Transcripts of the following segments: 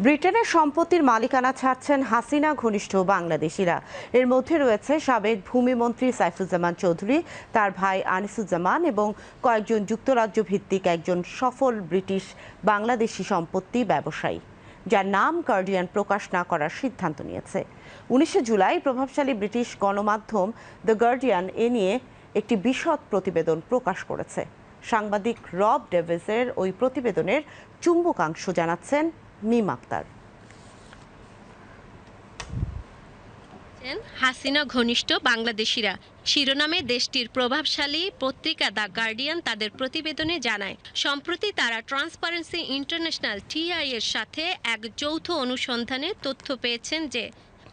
ব্রিটেনের সম্পত্তির মালিকানা ছাড়ছেন হাসিনা ঘনিষ্ঠ বাংলাদেশিরা। এর মধ্যে রয়েছে সাবেক ভূমিমন্ত্রী সাইফুজ্জামান চৌধুরী, তার ভাই আনিসুজ্জামান এবং কয়েকজন যুক্তরাজ্য ভিত্তিক একজন সফল ব্রিটিশ বাংলাদেশি সম্পত্তি ব্যবসায়ী, যার নাম গার্ডিয়ান প্রকাশ না করার সিদ্ধান্ত নিয়েছে। উনিশে জুলাই প্রভাবশালী ব্রিটিশ গণমাধ্যম দ্য গার্ডিয়ান এ নিয়ে একটি বিশদ প্রতিবেদন প্রকাশ করেছে। সাংবাদিক রব ডেভিসের ওই প্রতিবেদনের চুম্বকাংশ জানাচ্ছেন মিম আক্তার। হাসিনা ঘনিষ্ঠ বাংলাদেশিরা। শিরোনামে দেশটির প্রভাবশালী পত্রিকা দ্য গার্ডিয়ান তাদের প্রতিবেদনে জানায়, সম্প্রতি তারা ট্রান্সপারেন্সি ইন্টারন্যাশনাল টিআই এর সাথে এক যৌথ অনুসন্ধানে তথ্য পেয়েছেন যে,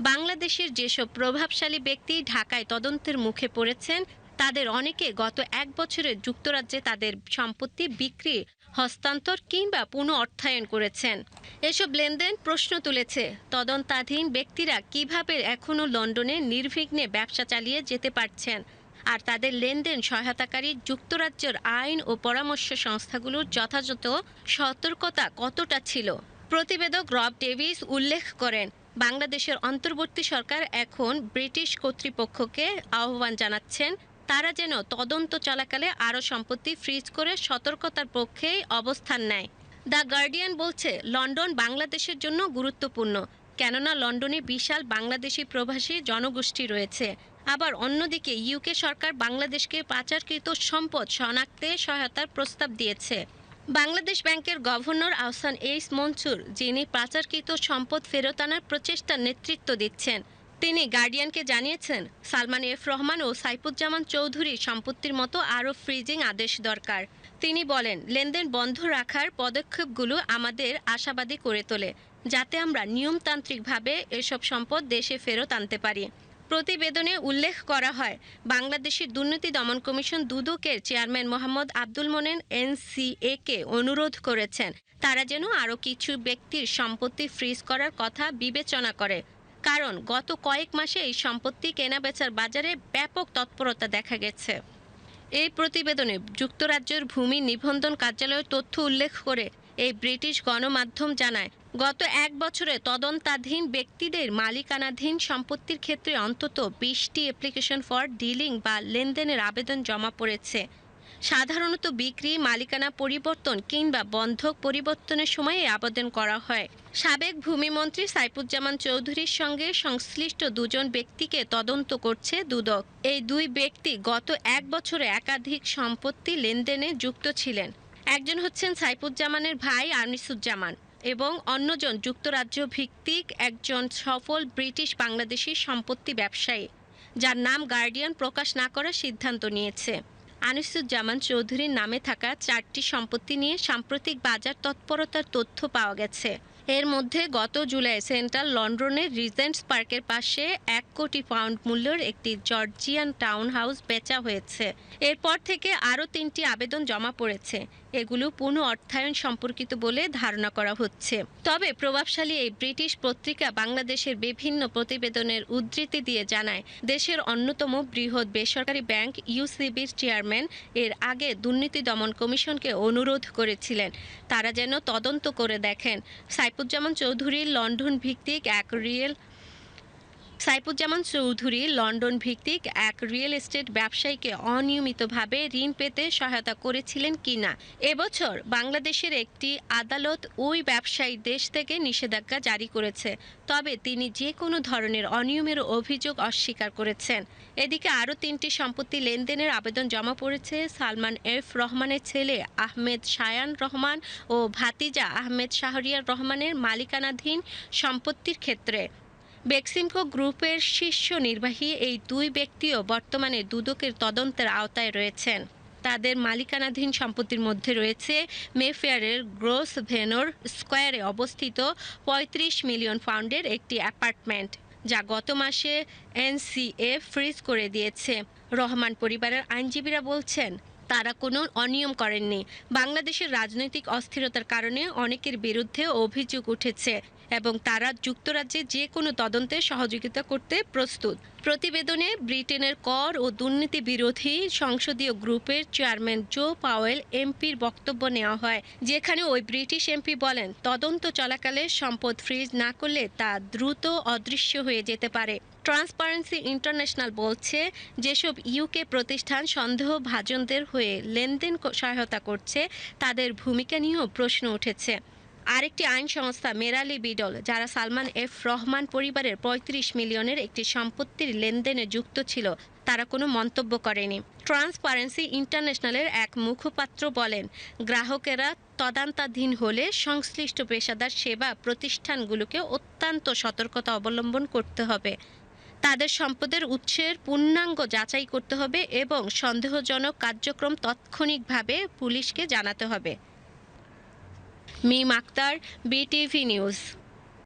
বাংলাদেশের যেসব প্রভাবশালী ব্যক্তি ঢাকায় তদন্তের মুখে পড়েছেন, তাদের অনেকে গত এক বছরে যুক্তরাজ্যে তাদের সম্পত্তি বিক্রি হস্তান্তর কিংবা পুনঃ অর্থায়ন করেছেন। এসব লেনদেন প্রশ্ন তুলেছে তদন্তাধীন ব্যক্তিরা কীভাবে এখনও লন্ডনে নির্বিঘ্নে ব্যবসা চালিয়ে যেতে পারছেন আর তাদের লেনদেন সহায়তাকারী যুক্তরাজ্যের আইন ও পরামর্শ সংস্থাগুলোর যথাযথ সতর্কতা কতটা ছিল? প্রতিবেদক রব ডেভিস উল্লেখ করেন, বাংলাদেশের অন্তর্বর্তী সরকার এখন ব্রিটিশ কর্তৃপক্ষকে আহ্বান জানাচ্ছেন তারা যেন তদন্ত চলাকালে আরও সম্পত্তি ফ্রিজ করে সতর্কতার পক্ষেই অবস্থান নেয়। দ্য গার্ডিয়ান বলছে, লন্ডন বাংলাদেশের জন্য গুরুত্বপূর্ণ, কেননা লন্ডনে বিশাল বাংলাদেশি প্রবাসী জনগোষ্ঠী রয়েছে। আবার অন্যদিকে ইউকে সরকার বাংলাদেশকে পাচারকৃত সম্পদ শনাক্তে সহায়তার প্রস্তাব দিয়েছে। বাংলাদেশ ব্যাংকের গভর্নর আহসান এইস মনসুর, যিনি পাচারকৃত সম্পদ ফেরত আনার প্রচেষ্টার নেতৃত্ব দিচ্ছেন তিনি গার্ডিয়ানকে জানিয়েছেন, সালমান এফ রহমান ও সাইফুজ্জামান চৌধুরী সম্পত্তির মতো আরও ফ্রিজিং আদেশ দরকার। তিনি বলেন, লেনদেন বন্ধ রাখার পদক্ষেপগুলো আমাদের আশাবাদী করে তোলে, যাতে আমরা নিয়মতান্ত্রিকভাবে এসব সম্পদ দেশে ফেরত আনতে পারি। প্রতিবেদনে উল্লেখ করা হয়, বাংলাদেশের দুর্নীতি দমন কমিশন দুদকের চেয়ারম্যান মোহাম্মদ আব্দুল মোনেন এনসিএ কে অনুরোধ করেছেন, তারা যেন আরও কিছু ব্যক্তির সম্পত্তি ফ্রিজ করার কথা বিবেচনা করে। কারণ গত কয়েক মাসে এই সম্পত্তি কেনাবেচার বাজারে ব্যাপক তৎপরতা দেখা গেছে। এই প্রতিবেদনে যুক্তরাজ্যের ভূমি নিবন্ধন কার্যালয়ের তথ্য উল্লেখ করে এই ব্রিটিশ গণমাধ্যম জানায়, গত এক বছরে তদন্তাধীন ব্যক্তিদের মালিকানাধীন সম্পত্তির ক্ষেত্রে অন্তত বিশটি অ্যাপ্লিকেশন ফর ডিলিং বা লেনদেনের আবেদন জমা পড়েছে। সাধারণত বিক্রি, মালিকানা পরিবর্তন কিংবা বন্ধক পরিবর্তনের সময় আবেদন করা হয়। সাবেক ভূমিমন্ত্রী সাইফুজ্জামান চৌধুরীর সঙ্গে সংশ্লিষ্ট দুজন ব্যক্তিকে তদন্ত করছে দুদক। এই দুই ব্যক্তি গত এক বছরে একাধিক সম্পত্তি লেনদেনে যুক্ত ছিলেন। একজন হচ্ছেন সাইফুজ্জামানের ভাই আনিসুজ্জামান এবং অন্যজন যুক্তরাজ্য ভিত্তিক একজন সফল ব্রিটিশ বাংলাদেশি সম্পত্তি ব্যবসায়ী, যার নাম গার্ডিয়ান প্রকাশ না করার সিদ্ধান্ত নিয়েছে। আনিসুজ্জামান চৌধুরীর নামে থাকা চারটি সম্পত্তি নিয়ে সাম্প্রতিক বাজার তৎপরতার তথ্য পাওয়া গেছে। এর মধ্যে গত জুলাই সেন্ট্রাল লন্ডনের রিজেন্টস পার্কের পাশে এক কোটি পাউন্ড মূল্যের একটি জর্জিয়ান টাউন হাউস বেচা হয়েছে। এরপর থেকে আরও তিনটি আবেদন জমা পড়েছে। এগুলো পুনঃ অর্থায়ন সম্পর্কিত বলে ধারণা করা হচ্ছে। তবে প্রভাবশালী এই ব্রিটিশ পত্রিকা বাংলাদেশের বিভিন্ন প্রতিবেদনের উদ্ধৃতি দিয়ে জানায়, দেশের অন্যতম বৃহৎ বেসরকারি ব্যাংক ইউসিবির চেয়ারম্যান এর আগে দুর্নীতি দমন কমিশনকে অনুরোধ করেছিলেন। তারা যেন তদন্ত করে দেখেন। সাইফুজ্জামান চৌধুরী লন্ডন ভিত্তিক এক রিয়েল সাইফুজ্জামান চৌধুরী লন্ডন ভিত্তিক এক রিয়েল এস্টেট ব্যবসায়ীকে অনিয়মিতভাবে ঋণ পেতে সহায়তা করেছিলেন কিনা? এবছর বাংলাদেশের একটি আদালত ওই ব্যবসায়ী দেশ থেকে নিষেধাজ্ঞা জারি করেছে। তবে তিনি যে কোনো ধরনের অনিয়মের অভিযোগ অস্বীকার করেছেন। এদিকে আরও তিনটি সম্পত্তি লেনদেনের আবেদন জমা পড়েছে সালমান এফ রহমানের ছেলে আহমেদ শায়ান রহমান ও ভাতিজা আহমেদ শাহরিয়ার রহমানের মালিকানাধীন সম্পত্তির ক্ষেত্রে। বেক্সিমকো গ্রুপের শীর্ষ নির্বাহী এই দুই ব্যক্তিও বর্তমানে দুদকের তদন্তের আওতায় রয়েছেন। তাদের মালিকানাধীন সম্পত্তির মধ্যে রয়েছে মেফেয়ারের গ্রোস ভেনোর স্কোয়ারে অবস্থিত ৩৫ মিলিয়ন পাউন্ডের একটি অ্যাপার্টমেন্ট, যা গত মাসে এনসিএ ফ্রিজ করে দিয়েছে। রহমান পরিবারের আইনজীবীরা বলছেন তারা কোনো অনিয়ম করেননি। বাংলাদেশের রাজনৈতিক অস্থিরতার কারণে অনেকের বিরুদ্ধে অভিযোগ উঠেছে এবং তারা যুক্তরাজ্যে যে কোনো তদন্তে সহযোগিতা করতে প্রস্তুত। প্রতিবেদনে ব্রিটেনের কর ও দুর্নীতি বিরোধী সংসদীয় গ্রুপের চেয়ারম্যান জো পাওয়েল এমপির বক্তব্য নেওয়া হয়, যেখানে ওই ব্রিটিশ এমপি বলেন, তদন্ত চলাকালে সম্পদ ফ্রিজ না করলে তা দ্রুত অদৃশ্য হয়ে যেতে পারে। ট্রান্সপারেন্সি ইন্টারন্যাশনাল বলছে, যেসব ইউকে প্রতিষ্ঠান সন্দেহভাজনদের হয়ে লেনদেন সহায়তা করছে, তাদের ভূমিকা নিয়েও প্রশ্ন উঠেছে। আরেকটি আইন সংস্থা মেরালি বিডল, যারা সালমান এফ রহমান পরিবারের ৩৫ মিলিয়নের একটি সম্পত্তির লেনদেনে যুক্ত ছিল, তারা কোনো মন্তব্য করেনি। ট্রান্সপারেন্সি ইন্টারন্যাশনালের এক মুখপাত্র বলেন, গ্রাহকেরা তদন্তাধীন হলে সংশ্লিষ্ট পেশাদার সেবা প্রতিষ্ঠানগুলোকে অত্যন্ত সতর্কতা অবলম্বন করতে হবে। তাদের সম্পদের উৎসের পূর্ণাঙ্গ যাচাই করতে হবে এবং সন্দেহজনক কার্যক্রম তাৎক্ষণিকভাবে পুলিশকে জানাতে হবে। Mim Akter BTV news.